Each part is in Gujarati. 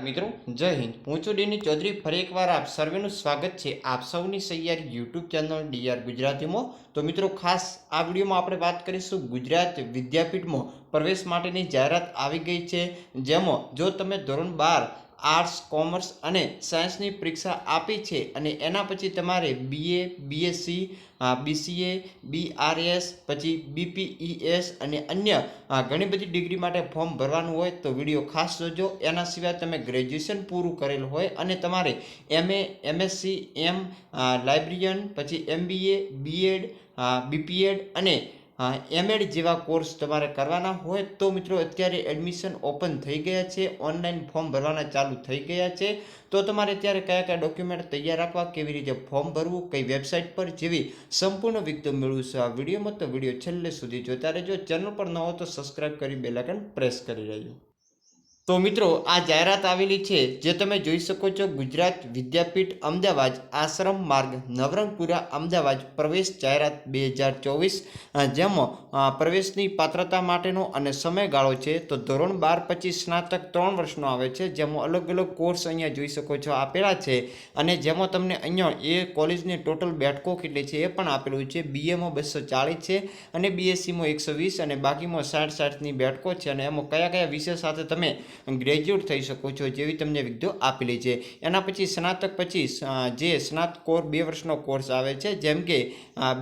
મિત્રો, જય હિન્દ. હું છું ડીની ચૌધરી. ફરી એકવાર આપ સર્વેનું સ્વાગત છે આપ સૌની સૈયારી યુટ્યુબ ચેનલ ડીઆર ગુજરાતીમાં. તો મિત્રો, ખાસ આ વિડીયોમાં આપણે વાત કરીશું ગુજરાત વિદ્યાપીઠમાં પ્રવેશ માટેની જાહેરાત આવી ગઈ છે. જેમાં જો તમે ધોરણ બાર આર્ટ્સ, કોમર્સ અને સાયન્સની પરીક્ષા આપી છે અને એના પછી તમારે બીએ બીએસસી બીસીએ બીઆરએસ પછી બીપીઈએસ અને અન્ય ઘણી બધી ડિગ્રી માટે ફોર્મ ભરવાનું હોય તો વીડિયો ખાસ જોજો. એના સિવાય તમે ગ્રેજ્યુએશન પૂરું કરેલું હોય અને તમારે એમએ એમએસસી એમ લાઇબ્રેરિયન, પછી એમબીએ બીએડ બીપીએડ અને એમએડ જેવા કોર્સ તમારે કરવાના હોય તો મિત્રો અત્યારે એડમિશન ઓપન થઈ ગયા છે. ઓનલાઈન ફોર્મ ભરવાના ચાલુ થઈ ગયા છે. તો તમારે અત્યારે કયા કયા ડોક્યુમેન્ટ તૈયાર રાખવા, કેવી રીતે ફોર્મ ભરવું, કઈ વેબસાઇટ પર જેવી સંપૂર્ણ વિગતો મેળવશું આ વિડીયોમાં. તો વીડિયો છેલ્લે સુધી જોતા રહેજો. ચેનલ પર ન હો તો સબસ્ક્રાઇબ કરી બેલ પ્રેસ કરી રહેજો તો મિત્રો, આ જાહેરાત આવેલી છે, જે તમે જોઈ શકો છો ગુજરાત વિદ્યાપીઠ અમદાવાદ આશ્રમ માર્ગ નવરંગપુરા અમદાવાદ પ્રવેશ જાહેરાત બે હજાર ચોવીસ જેમાં પ્રવેશની પાત્રતા માટેનો અને સમયગાળો છે, તો ધોરણ બાર પછી સ્નાતક ત્રણ વર્ષનો આવે છે, જેમાં અલગ અલગ કોર્સ અહીંયા જોઈ શકો છો આપેલા છે, અને જેમાં તમને અહીંયા એ કોલેજની ટોટલ બેઠકો કેટલી છે એ પણ આપેલું છે બીએમાં બસો ચાળીસ છે, અને બીએસસીમાં એકસો વીસ, અને બાકીમાં સાઠ સાઠની બેઠકો છે, અને એમાં કયા કયા વિષય સાથે તમે ગ્રેજ્યુએટ થઈ શકો છો જેવી તમને વિગતો આપેલી છે. એના પછી સ્નાતક પછી જે સ્નાતકોર બે વર્ષનો કોર્સ આવે છે, જેમ કે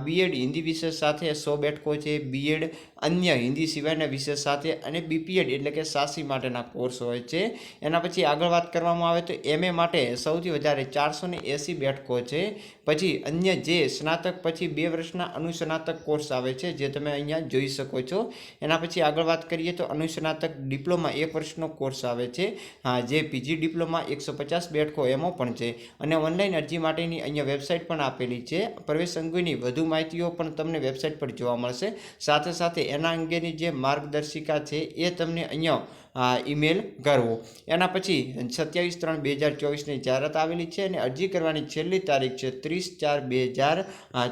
બીએડ હિન્દી વિષય સાથે સો બેઠકો છે બીએડ અન્ય હિન્દી સિવાયના વિષય સાથે અને બીપીએડ એટલે કે સાસી માટેના કોર્સ હોય છે. એના પછી આગળ વાત કરવામાં આવે તો એમએ માટે સૌથી વધારે ચારસો ને એંસી બેઠકો છે. પછી અન્ય જે સ્નાતક પછી બે વર્ષના અનુસ્નાતક કોર્સ આવે છે જે તમે અહીંયા જોઈ શકો છો. એના પછી આગળ વાત કરીએ તો અનુસ્નાતક ડિપ્લોમા એક વર્ષનો કોર્સ આવે છે. હા, જે પીજી ડિપ્લોમા એકસો પચાસ બેઠકો એમાં પણ છે. અને ઓનલાઈન અરજી માટેની અહીંયા વેબસાઇટ પણ આપેલી છે. પ્રવેશ અંગેની વધુ માહિતીઓ પણ તમને વેબસાઇટ પર જોવા મળશે. સાથે સાથે એના અંગેની જે માર્ગદર્શિકા છે એ તમને અહીંયા ઈમેલ કરવો. એના પછી સત્યાવીસ ત્રણ બે હજાર ચોવીસની જાહેરાત આવેલી છે અને અરજી કરવાની છેલ્લી તારીખ છે ત્રીસ ચાર બે હજાર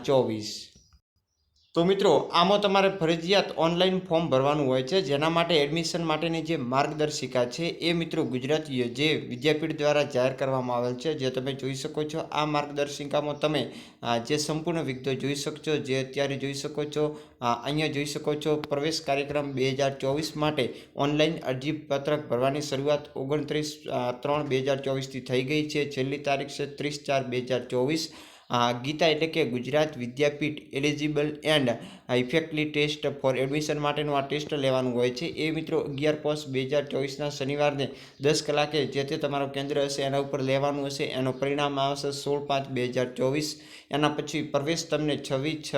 ચોવીસ. તો મિત્રો, આમાં તમારે ફરજિયાત ઓનલાઈન ફોર્મ ભરવાનું હોય છે, જેના માટે એડમિશન માટેની જે માર્ગદર્શિકા છે, એ મિત્રો ગુજરાત જે વિદ્યાપીઠ દ્વારા જાહેર કરવામાં આવેલ છે, જે તમે જોઈ શકો છો. આ માર્ગદર્શિકામાં તમે જે સંપૂર્ણ વિગતો જોઈ શકશો, જે અત્યારે જોઈ શકો છો અહીંયા જોઈ શકો છો, પ્રવેશ કાર્યક્રમ બે હજાર ચોવીસ માટે ઓનલાઈન અરજીપત્રક ભરવાની શરૂઆત ઓગણત્રીસ ત્રણ બે હજાર ચોવીસથી થઈ ગઈ છે. છેલ્લી તારીખ છે ત્રીસ ચાર બે હજાર ચોવીસ. ગીતા એટલે કે Gujarat Vidyapith eligible and effectively test for admission માટેનું આ ટેસ્ટ લેવાનું હોય છે. એ મિત્રો અગિયાર પોસ્ટ બે હજાર ચોવીસના શનિવારને દસ કલાકે જે તે તમારું કેન્દ્ર હશે એના ઉપર લેવાનું હશે. એનું પરિણામ આવશે સોળ પાંચ બે હજાર ચોવીસ. એના પછી પ્રવેશ તમને છવ્વીસ છ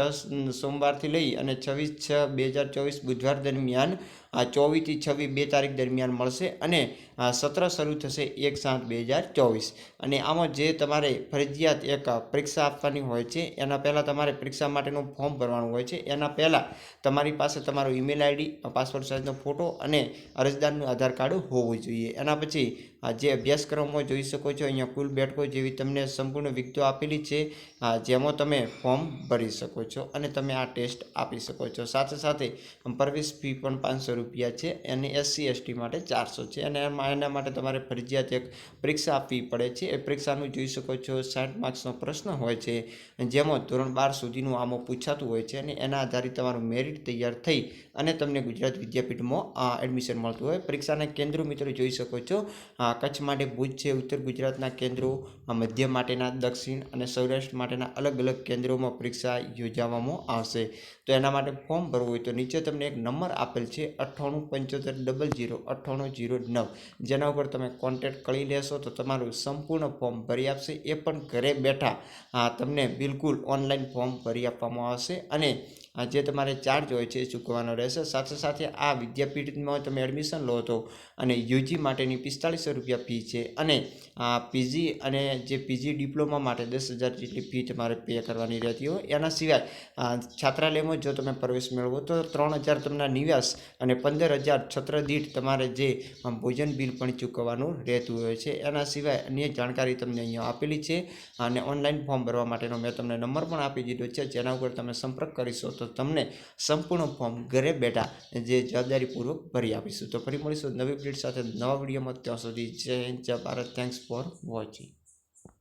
સોમવારથી લઈ અને છવ્વીસ છ બે હજાર ચોવીસ બુધવાર દરમિયાન, આ ચોવીસથી છવ્વીસ બે તારીખ દરમિયાન મળશે અને આ સત્ર શરૂ થશે એક સાત બે હજાર ચોવીસ. અને આમાં જે તમારે ફરજિયાત એક પરીક્ષા આપવાની હોય છે, એના પહેલાં તમારે પરીક્ષા માટેનું ફોર્મ ભરવાનું હોય છે. એના પહેલાં તમારી પાસે તમારો ઈમેલ આઈડી પાસપોર્ટ સાઇઝનો ફોટો અને અરજદારનું આધાર કાર્ડ હોવું જોઈએ. એના પછી જે અભ્યાસક્રમો જોઈ શકો છો, અહીંયા કુલ બેઠકો જેવી તમને સંપૂર્ણ વિગતો આપેલી છે જેમાં તમે ફોર્મ ભરી શકો છો અને તમે આ ટેસ્ટ આપી શકો છો. સાથે સાથે પ્રવેશ ફી પણ પાંચસો રૂપિયા છે અને એસસી એસટી માટે ચારસો છે અને એના માટે તમારે ફરજિયાત એક પરીક્ષા આપવી પડે છે. એ પરીક્ષાનું જોઈ શકો છો, સાઠ માર્ક્સનો પ્રશ્ન હોય છે, જેમાં ધોરણ બાર સુધીનું આમાં પૂછાતું હોય છે અને એના આધારિત તમારું મેરિટ તૈયાર થઈ અને તમને ગુજરાત વિદ્યાપીઠમાં એડમિશન મળતું હોય. પરીક્ષાના કેન્દ્રો મિત્રો જોઈ શકો છો. કચ્છ માટે ભુજ છે, ઉત્તર ગુજરાતના કેન્દ્રો મધ્ય માટેના, દક્ષિણ અને સૌરાષ્ટ્ર માટેના અલગ અલગ કેન્દ્રોમાં પરીક્ષા યોજાવામાં આવશે. તો એના માટે ફોર્મ ભરવું હોય તો નીચે તમને એક નંબર આપેલ છે, અઠ્ઠાણું પંચોતેર ડબલ જીરો અઠ્ઠાણું જીરો નવ. જેના ઉપર તમે કોન્ટેક્ટ કરી લેશો તો તમારું સંપૂર્ણ ફોર્મ ભરી આપશે. એ પણ ઘરે બેઠા તમને બિલકુલ ઓનલાઈન ફોર્મ ભરી આપવામાં આવશે અને જે તમારે ચાર્જ હોય છે એ ચૂકવવાનો રહેશે. સાથે સાથે આ વિદ્યાપીઠમાં તમે એડમિશન લો તો અને યુજી માટેની પિસ્તાળીસો રૂપિયા ફી છે અને પીજી અને જે પીજી ડિપ્લોમા માટે દસ હજાર જેટલી ફી તમારે પે કરવાની રહેતી હોય. એના સિવાય છાત્રાલયમાં જો તમે પ્રવેશ મેળવો તો ત્રણ હજાર તમને નિવાસ અને પંદર હજાર છત્ર દીઠ તમારે જે ભોજન બિલ પણ ચૂકવવાનું રહેતું હોય છે. એના સિવાય અન્ય જાણકારી તમને અહીંયા આપેલી છે અને ઓનલાઈન ફોર્મ ભરવા માટેનો મેં તમને નંબર પણ આપી દીધો છે. જેના ઉપર તમે સંપર્ક કરીશો તો તમને સંપૂર્ણ ફોર્મ ઘરે બેઠા જે જવાબદારીપૂર્વક ભરી આપીશું. તો ફરી મળીશું નવી અપડેટ સાથે નવા વિડીયોમાં. ત્યાં સુધી જય હિન્દ, જય ભારત. Thanks for watching